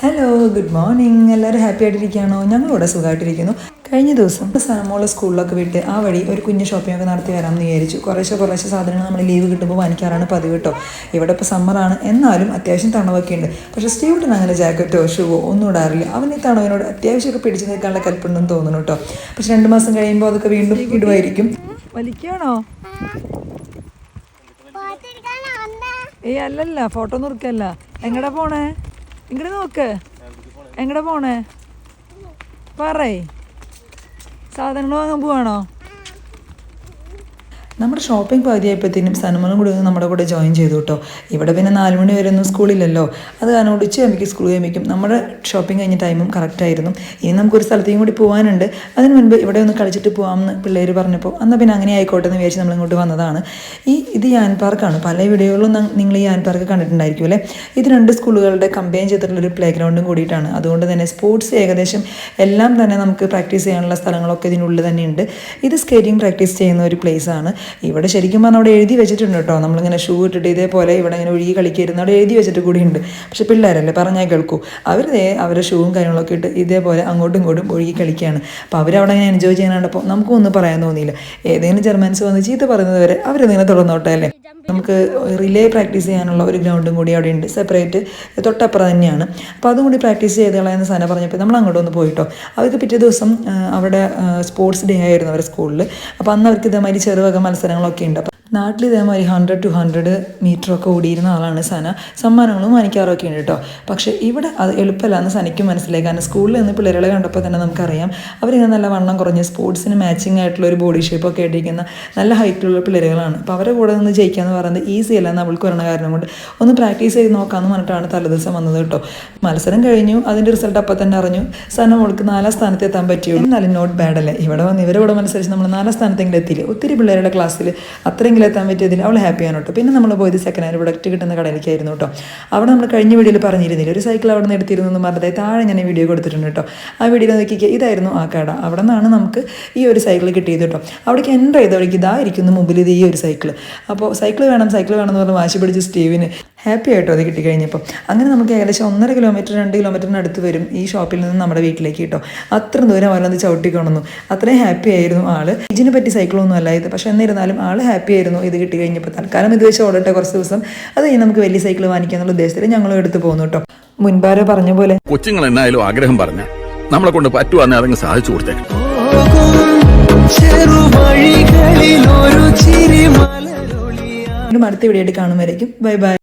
Hello good morning എല്ലാവരും happy ആയിട്ടിരിക്കുകയാണോ? ഞങ്ങളിവിടെ സുഖമായിട്ടിരിക്കുന്നു. കഴിഞ്ഞ ദിവസം മോളെ സ്കൂളിലൊക്കെ വിട്ട് ആ വഴി ഒരു കുഞ്ഞ് ഷോപ്പിംഗ് ഒക്കെ നടത്തി വരാമെന്ന് വിചാരിച്ചു. കുറേശ്ശെ കുറേശ്ശെ സാധനങ്ങൾ നമ്മൾ ലീവ് കിട്ടുമ്പോൾ വാങ്ങിക്കാറാണ് പതിവ് കേട്ടോ ഇവിടെ ഇപ്പോൾ സമ്മറാണ് എന്നാലും അത്യാവശ്യം തണവൊക്കെ ഉണ്ട്. പക്ഷേ സ്റ്റീവിട്ടിന് അങ്ങനെ ജാക്കറ്റോ ഷൂവോ ഒന്നും ഇടാറില്ല. അവൻ ഈ തണവിനോട് അത്യാവശ്യമൊക്കെ പിടിച്ചു നിൽക്കാനുള്ള കൽപ്പുണ്ടെന്ന് തോന്നുന്നു കേട്ടോ പക്ഷെ രണ്ട് മാസം കഴിയുമ്പോൾ അതൊക്കെ വീണ്ടും ഇടുമായിരിക്കും. വലിക്കാണോ? ഏയ് അല്ലല്ല ഫോട്ടോ നോക്കല്ല എങ്ങടാ പോണേ? ഇങ്ങോട്ട് നോക്ക്. എങ്ങടെ പോണേ? പറയ്. സാധനങ്ങൾ വാങ്ങാൻ പോവാണോ? നമ്മുടെ ഷോപ്പിംഗ് പകുതിയായപ്പോഴത്തേനും സനമനും കൂടി നമ്മുടെ കൂടെ ജോയിൻ ചെയ്തു കേട്ടോ. ഇവിടെ പിന്നെ നാല് മണി വരെ ഒന്നും സ്കൂളില്ലല്ലോ അത് കാരണം ഉച്ച കഴിയുമ്പോൾ സ്കൂൾ കഴിയുമ്പോൾ നമ്മുടെ ഷോപ്പിംഗ് കഴിഞ്ഞ ടൈമും കറക്റ്റായിരുന്നു ഇനി നമുക്കൊരു സ്ഥലത്തേക്കും കൂടി പോകാനുണ്ട് അതിന് മുൻപ് ഇവിടെ ഒന്ന് കളിച്ചിട്ട് പോകാമെന്ന് പിള്ളേർ പറഞ്ഞപ്പോൾ എന്നാൽ പിന്നെ അങ്ങനെ ആയിക്കോട്ടെ എന്ന് വിചാരിച്ച് നമ്മളിങ്ങോട്ട് വന്നതാണ്. ഈ ഇത് യാൻ പാർക്കാണ്. പല വീഡിയോകളിലും നിങ്ങൾ ഈ യാൻ പാർക്ക് കണ്ടിട്ടുണ്ടായിരിക്കും അല്ലേ? ഇത് രണ്ട് സ്കൂളുകളുടെ കമ്പയിൻ ചെയ്തിട്ടുള്ളൊരു പ്ലേ ഗ്രൗണ്ടും കൂടിയിട്ടാണ്. അതുകൊണ്ട് തന്നെ സ്പോർട്സ് ഏകദേശം എല്ലാം തന്നെ നമുക്ക് പ്രാക്ടീസ് ചെയ്യാനുള്ള സ്ഥലങ്ങളൊക്കെ ഇതിനുള്ളിൽ തന്നെയുണ്ട്. ഇത് സ്കേറ്റിംഗ് പ്രാക്ടീസ് ചെയ്യുന്ന ഒരു പ്ലേസ് ആണ്. ഇവിടെ ശരിക്കും പറഞ്ഞാൽ അവിടെ എഴുതി വെച്ചിട്ടുണ്ട് കേട്ടോ നമ്മളിങ്ങനെ ഷൂ ഇട്ടിട്ട് ഇതേപോലെ ഇവിടെ ഇങ്ങനെ ഒഴുകി കളിക്കരുന്ന് അവിടെ എഴുതി വെച്ചിട്ട് കൂടിയുണ്ട് പക്ഷെ പിള്ളേരല്ലേ പറഞ്ഞാൽ കേൾക്കൂ. അവർ അവരുടെ ഷൂവും കാര്യങ്ങളൊക്കെ ഇട്ട് ഇതേപോലെ അങ്ങോട്ടും ഇങ്ങോട്ടും ഒഴുകി കളിക്കുകയാണ് അപ്പോൾ അവരവിടെ ഇങ്ങനെ എൻജോയ് ചെയ്യാനുണ്ടപ്പോൾ നമുക്കൊന്നും പറയാൻ തോന്നിയില്ല. ഏതെങ്കിലും ജർമ്മൻസ് വന്ന് ചീത്ത പറയുന്നത് വരെ അവരിങ്ങനെ തുടർന്നോട്ടെ അല്ലേ? നമുക്ക് റിലേ പ്രാക്ടീസ് ചെയ്യാനുള്ള ഒരു ഗ്രൗണ്ടും കൂടി അവിടെ ഉണ്ട്. സെപ്പറേറ്റ് തൊട്ടപ്പുറം തന്നെയാണ്. അപ്പോൾ അതും കൂടി പ്രാക്ടീസ് ചെയ്ത് കളയുന്ന സാധനം പറഞ്ഞപ്പോൾ നമ്മൾ അങ്ങോട്ട് ഒന്ന് പോയിട്ടോ. അവർക്ക് പിറ്റേ ദിവസം അവിടെ സ്പോർട്സ് ഡേ ആയിരുന്നു അവരുടെ സ്കൂളിൽ അപ്പോൾ അന്ന് അവർക്ക് ഇതേമാതിരി ചെറുവക മത്സരങ്ങളൊക്കെ ഉണ്ട്. നാട്ടിൽ ഇതേമാതിരി ഹൺഡ്രഡ് ടു ഹൺഡ്രഡ് മീറ്ററൊക്കെ ഓടിയിരുന്ന ആളാണ് സന. സമ്മാനങ്ങളും വാങ്ങിക്കാറൊക്കെ ഉണ്ട് കേട്ടോ പക്ഷേ ഇവിടെ അത് എളുപ്പമല്ല എന്ന് സനയ്ക്കും മനസ്സിലായി. കാരണം സ്കൂളിൽ നിന്ന് പിള്ളേരെ കണ്ടപ്പോൾ തന്നെ നമുക്കറിയാം. അവരിങ്ങനെ നല്ല വണ്ണം കുറഞ്ഞ് സ്പോർട്സിന് മാച്ചിങ് ആയിട്ടുള്ള ഒരു ബോഡി ഷേപ്പ് ഒക്കെ ആയിട്ടിരിക്കുന്ന നല്ല ഹൈറ്റുള്ള പിള്ളേരുകളാണ്. അപ്പോൾ അവരെ കൂടെ നിന്ന് ജയിക്കുക എന്ന് പറയുന്നത് ഈസി അല്ല എന്ന് അവൾക്ക് വരണ കാരണം കൊണ്ട്. ഒന്ന് പ്രാക്ടീസ് ചെയ്ത് നോക്കാമെന്ന് പറഞ്ഞിട്ടാണ് തലേദിവസം വന്നത് കേട്ടോ മത്സരം കഴിഞ്ഞു. അതിന്റെ റിസൾട്ട് അപ്പോൾ തന്നെ അറിഞ്ഞു. സന അവൾക്ക് നാലാം സ്ഥാനത്ത് എത്താൻ പറ്റിയുള്ളൂ. എന്നാലും നോട്ട് ബാഡല്ലേ ഇവിടെ വന്ന് ഇവരെ കൂടെ മത്സരിച്ച് നമ്മൾ നാലാം സ്ഥാനത്തെങ്കിലും എത്തിയില്ല? ഒത്തിരി പിള്ളേരുടെ ക്ലാസ്സിൽ അത്രയെങ്കിലും എത്താൻ പറ്റിയതിൽ അവൾ ഹാപ്പിയാണ് കേട്ടോ. പിന്നെ നമ്മൾ പോയത് സെക്കൻഡ് ഹാൻഡ് പ്രൊഡക്റ്റ് കിട്ടുന്ന കടയിലേക്കായിരുന്നു കേട്ടോ. അവിടെ നമ്മൾ കഴിഞ്ഞ വീഡിയോയിൽ പറഞ്ഞിരുന്നില്ല ഒരു സൈക്കിൾ അവിടെ നിന്ന് എടുത്തിരുന്നു എന്ന് താഴെ ഞാൻ വീഡിയോ കൊടുത്തിട്ടുണ്ട് കേട്ടോ. ആ വീഡിയോ നോക്കിക്കുക ഇതായിരുന്നു ആ കട. അവിടെ നിന്നാണ് നമുക്ക് ഈ ഒരു സൈക്കിൾ കിട്ടിയത് കേട്ടോ. അവിടേക്ക് എന്റർ ചെയ്ത ഇതായിരിക്കുന്നു മുമ്പിൽ ഇത് ഈ ഒരു സൈക്കിൾ അപ്പോൾ സൈക്കിൾ വേണം സൈക്കിൾ വേണം എന്ന് പറഞ്ഞ് വാശി പിടിച്ച് സ്റ്റീവിന് ഹാപ്പി ആയിട്ടോ അത് കിട്ടിക്കഴിഞ്ഞപ്പോൾ അങ്ങനെ നമുക്ക് ഏകദേശം ഒന്നര കിലോമീറ്റർ രണ്ട് കിലോമീറ്ററിന് അടുത്ത് വരും ഈ ഷോപ്പിൽ നിന്ന് നമ്മുടെ വീട്ടിലേക്ക് കേട്ടോ. അത്ര ദൂരം അവരൊന്ന് ചവിട്ടിക്കൊണ്ടു അത്രയും ഹാപ്പി ആയിരുന്നു ആൾ. ഇതിനെ പറ്റി സൈക്കിളൊന്നും അല്ല ഇത്. പക്ഷേ എന്നിരുന്നാലും ആൾ ഹാപ്പി ആയിരുന്നു ഇത് കിട്ടി കഴിഞ്ഞപ്പോൾ തൽക്കാലം ഇത് വെച്ച് ഓടട്ടെ കുറച്ച് ദിവസം. അത് കഴിഞ്ഞ് നമുക്ക് വലിയ സൈക്കിൾ വാങ്ങിക്കാന്നുള്ള ഉദ്ദേശത്തിൽ ഞങ്ങളും എടുത്തു പോകുന്നു കേട്ടോ. മുൻപാരോ പറഞ്ഞ പോലെ. കൊച്ചുങ്ങൾ എന്നായാലും ആഗ്രഹം പറഞ്ഞ നമ്മളെ കൊണ്ട് പറ്റുവാന്നെ അതങ്ങ് സാധിച്ചു കൊടുത്തേക്കും. ചെറുവഴികളിൽ ഒരു ചിരി മലരൊളിയ വീണ്ടും അടുത്ത വീഡിയോ ആയിട്ട് കാണുമായിരിക്കും ബൈ ബൈ